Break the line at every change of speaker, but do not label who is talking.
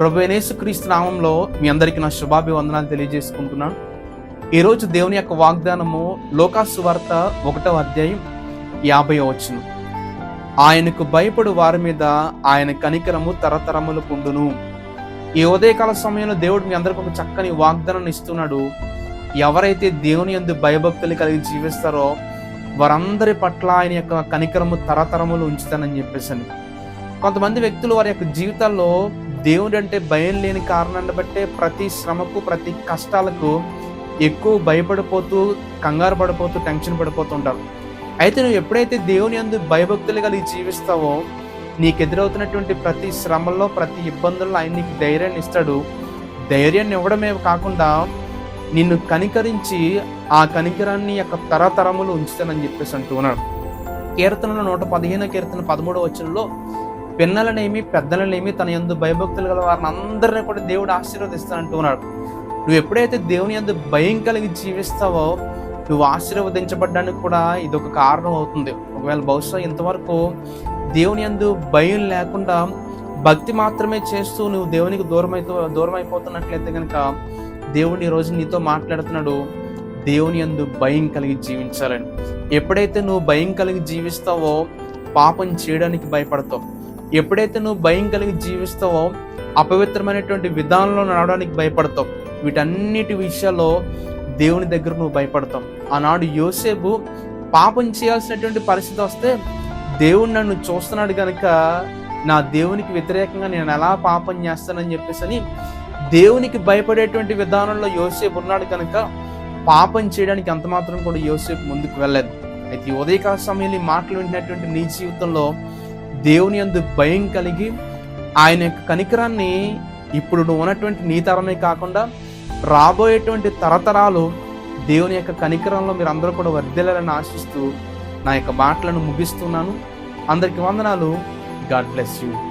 ప్రభు యేసుక్రీస్తు నామంలో మీ అందరికీ నా శుభాభివందనాలు తెలియజేసుకుంటున్నాను. ఈరోజు దేవుని యొక్క వాగ్దానము లోకాసు వార్త అధ్యాయం యాభై వచ్చిన ఆయనకు భయపడు వారి మీద ఆయన కనికరము తరతరములు పుండును ఈ ఉదయకాల సమయంలో దేవుడు మీ అందరికి ఒక చక్కని వాగ్దానం ఇస్తున్నాడు. ఎవరైతే దేవుని యందు భయభక్తులు కలిగి జీవిస్తారో వారందరి పట్ల ఆయన యొక్క కనికరము తరతరములు ఉంచుతానని చెప్పేసి కొంతమంది వ్యక్తులు వారి యొక్క జీవితాల్లో దేవుడు అంటే భయం లేని కారణాన్ని బట్టే ప్రతి శ్రమకు ప్రతి కష్టాలకు ఎక్కువ భయపడిపోతూ కంగారు పడిపోతూ టెన్షన్ పడిపోతుంటారు అయితే నువ్వు ఎప్పుడైతే దేవుని అందు భయభక్తులు కలిగి జీవిస్తావో నీకు ఎదురవుతున్నటువంటి ప్రతి శ్రమల్లో ప్రతి ఇబ్బందుల్లో ఆయన నీకు ధైర్యాన్ని ఇస్తాడు. ధైర్యాన్ని ఇవ్వడమే కాకుండా నిన్ను కనికరించి ఆ కనికరాన్ని యొక్క తరతరములు ఉంచుతానని చెప్పేసి అంటున్నాడు కీర్తనలో నూట పదిహేను కీర్తన పదమూడవ వచనంలో పిన్నలనేమి పెద్దలనేమి తన యందు భయభక్తులు గల వారిని అందరినీ కూడా దేవుడు ఆశీర్వదిస్తానంటున్నాడు నువ్వు ఎప్పుడైతే దేవుని యందు భయం కలిగి జీవిస్తావో నువ్వు ఆశీర్వదించబడ్డానికి కూడా ఇది ఒక కారణం అవుతుంది. ఒకవేళ బహుశా ఇంతవరకు దేవుని యందు భయం లేకుండా భక్తి మాత్రమే చేస్తూ నువ్వు దేవునికి దూరం దూరం అయిపోతున్నట్లయితే కనుక దేవుడు ఈరోజు రోజు నీతో మాట్లాడుతున్నాడు దేవుని యందు భయం కలిగి జీవించాలని. ఎప్పుడైతే నువ్వు భయం కలిగి జీవిస్తావో పాపం చేయడానికి భయపడతావు. ఎప్పుడైతే నువ్వు భయం కలిగి జీవిస్తావో అపవిత్రమైనటువంటి విధానంలో నడవడానికి భయపడతావు. వీటన్నిటి విషయాల్లో దేవుని దగ్గర నువ్వు భయపడతావు. ఆనాడు యోసేపు పాపం చేయాల్సినటువంటి పరిస్థితి వస్తే దేవుడు నన్ను చూస్తున్నాడు కనుక నా దేవునికి వ్యతిరేకంగా నేను ఎలా పాపం చేస్తానని చెప్పేసి అని దేవునికి భయపడేటువంటి విధానంలో యోసేపు ఉన్నాడు కనుక పాపం చేయడానికి అంత మాత్రం కూడా యోసేపు ముందుకు వెళ్ళలేదు. అయితే ఉదయకాల సమయంలో ఈ మాటలు వింటున్నటువంటి నీ జీవితంలో దేవుని అందు భయం కలిగి ఆయన యొక్క కనికరాన్ని ఇప్పుడు నువ్వు ఉన్నటువంటి నీ తరమే కాకుండా రాబోయేటువంటి తరతరాలు దేవుని యొక్క కనికరంలో మీరు అందరూ కూడా వర్ధిల్లాలని ఆశిస్తూ నా యొక్క మాటలను ముగిస్తున్నాను. అందరికి వందనాలు. God bless you.